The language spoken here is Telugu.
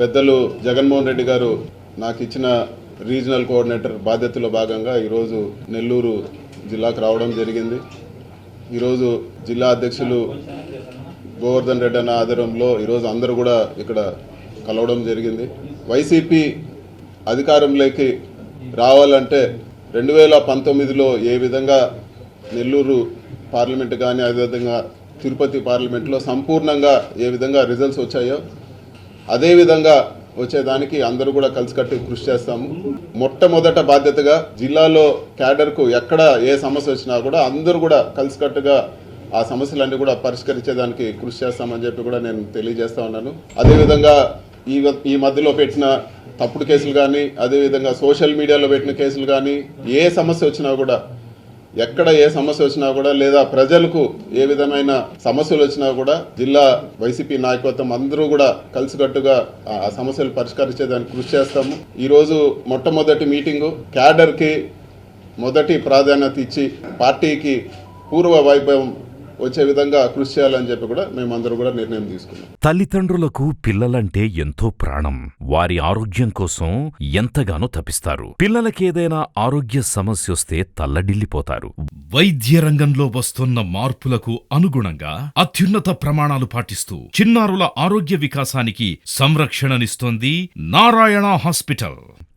పెద్దలు జగన్మోహన్ రెడ్డి గారు నాకు ఇచ్చిన రీజనల్ కోఆర్డినేటర్ బాధ్యతలో భాగంగా ఈరోజు నెల్లూరు జిల్లాకు రావడం జరిగింది. ఈరోజు జిల్లా అధ్యక్షులు గోవర్ధన్ రెడ్డి అన్న ఆధ్వర్యంలో ఈరోజు అందరూ కూడా ఇక్కడ కలవడం జరిగింది. వైసీపీ అధికారంలోకి రావాలంటే రెండు వేల పంతొమ్మిదిలో ఏ విధంగా నెల్లూరు పార్లమెంట్ కానీ అదేవిధంగా తిరుపతి పార్లమెంట్లో సంపూర్ణంగా ఏ విధంగా రిజల్ట్స్ వచ్చాయో అదేవిధంగా వచ్చేదానికి అందరూ కూడా కలిసికట్టు కృషి చేస్తాము. మొట్టమొదట బాధ్యతగా జిల్లాలో క్యాడర్కు ఎక్కడ ఏ సమస్య వచ్చినా కూడా అందరూ కూడా కలిసికట్టుగా ఆ సమస్యలన్నీ కూడా పరిష్కరించేదానికి కృషి చేస్తామని చెప్పి కూడా నేను తెలియజేస్తా ఉన్నాను. అదేవిధంగా ఈ ఈ మధ్యలో పెట్టిన తప్పుడు కేసులు కానీ అదేవిధంగా సోషల్ మీడియాలో పెట్టిన కేసులు కానీ ఏ సమస్య వచ్చినా కూడా ఎక్కడ ఏ సమస్య వచ్చినా కూడా లేదా ప్రజలకు ఏ విధమైన సమస్యలు వచ్చినా కూడా జిల్లా వైసీపీ నాయకత్వం అందరూ కూడా కలిసికట్టుగా ఆ సమస్యలు పరిష్కరించేదానికి కృషి చేస్తాము. ఈరోజు మొట్టమొదటి మీటింగు క్యాడర్కి మొదటి ప్రాధాన్యత ఇచ్చి పార్టీకి పూర్వ వైభవం వచ్చే విధంగా కృషి చేయాలని చెప్పి కూడా మేమందరూ కూడా నిర్ణయం తీసుకున్నాం. తల్లిదండ్రులకు పిల్లలంటే ఎంతో ప్రాణం. వారి ఆరోగ్యం కోసం ఎంతగానో తపిస్తారు. పిల్లలకేదైనా ఆరోగ్య సమస్యొస్తే తల్లడిల్లిపోతారు. వైద్య రంగంలో వస్తున్న మార్పులకు అనుగుణంగా అత్యున్నత ప్రమాణాలు పాటిస్తూ చిన్నారుల ఆరోగ్య వికాసానికి సంరక్షణనిస్తోంది నారాయణ హాస్పిటల్.